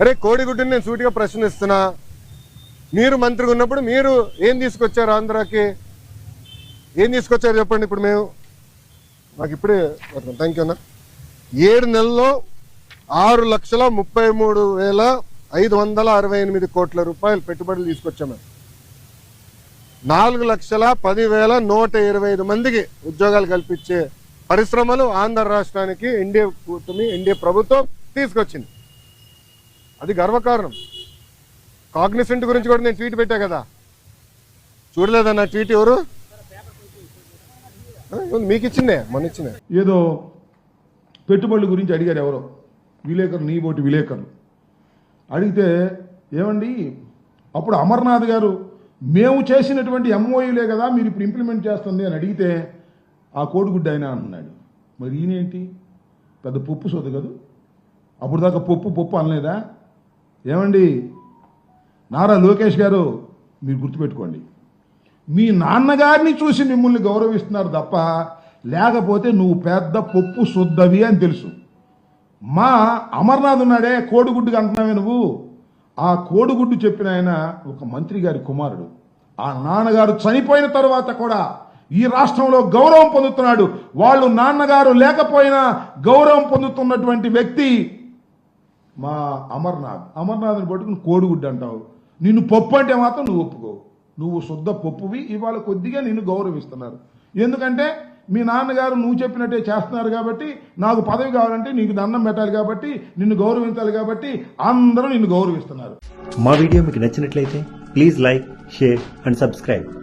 అరే కోడిగుడ్డుని నేను సూటిగా ప్రశ్నిస్తున్నా. మీరు మంత్రిగా ఉన్నప్పుడు మీరు ఏం తీసుకొచ్చారు ఆంధ్రాకి? ఏం తీసుకొచ్చారు చెప్పండి ఇప్పుడు మేము. మాకు ఇప్పుడే థ్యాంక్ యూ అన్న. ఏడు నెలల్లో ఆరు లక్షల ముప్పై మూడు వేల ఐదు వందల అరవై ఎనిమిది కోట్ల రూపాయలు పెట్టుబడులు తీసుకొచ్చాము నాలుగు లక్షల పదివేల నూట ఇరవై ఐదు మందికి ఉద్యోగాలు కల్పించే పరిశ్రమలు ఆంధ్ర రాష్ట్రానికి ఎన్డీఏ కూటమి ఎన్డీఏ ప్రభుత్వం తీసుకొచ్చింది. అది గర్వకారణం. కాగ్నిసెంట్ గురించి కూడా నేను ట్వీట్ పెట్టా కదా. చూడలేదన్న ట్వీట్ ఎవరు? మీకు ఇచ్చిందే మన ఇచ్చిందే. ఏదో పెట్టుబడుల గురించి అడిగారు ఎవరో. విలేకరు నీ బోటి విలేకరులు. అడిగితే ఏమండి అప్పుడు అమర్నాథ్ గారు మేము చేసినటువంటి ఎంఓయూలే కదా మీరు ఇప్పుడు ఇంప్లిమెంట్ చేస్తుంది అని అడిగితే ఆ కోడిగుడ్డ ఆయన అన్నాడు. మరి ఈయనేంటి? పెద్ద పప్పు సోదు కదా. అప్పుడు దాకా పప్పు పప్పు అనలేదా? ఏమండి? నారా లోకేష్ గారు మీరు గుర్తుపెట్టుకోండి. మీ నాన్నగారిని చూసి మిమ్మల్ని గౌరవిస్తున్నారు తప్ప లేకపోతే నువ్వు పెద్ద పప్పు శుద్ధవి అని తెలుసు. మా అమర్నాథ్ ఉన్నాడే కోడిగుడ్డుకి అంటున్నావే నువ్వు. ఆ కోడిగుడ్డు చెప్పిన ఆయన ఒక మంత్రి గారి కుమారుడు. ఆ నాన్నగారు చనిపోయిన తర్వాత కూడా ఈ రాష్ట్రంలో గౌరవం పొందుతున్నాడు. వాళ్ళు నాన్నగారు లేకపోయినా గౌరవం పొందుతున్నటువంటి వ్యక్తి మా అమర్నాథ్. అమర్నాథ్ని పట్టుకుని కోడిగుడ్డు అంటావు. నిన్ను పప్పు అంటే మాత్రం నువ్వు ఒప్పుకో. నువ్వు శుద్ధ పప్పువి ఇవాళ కొద్దిగా నిన్ను గౌరవిస్తున్నారు. ఎందుకంటే మీ నాన్నగారు నువ్వు చెప్పినట్టే చేస్తున్నారు కాబట్టి నాకు పదవి కావాలంటే నీకు దండం పెట్టాలి కాబట్టి నిన్ను గౌరవించాలి కాబట్టి అందరూ నిన్ను గౌరవిస్తున్నారు. మా వీడియో మీకు నచ్చినట్లయితే please like share and subscribe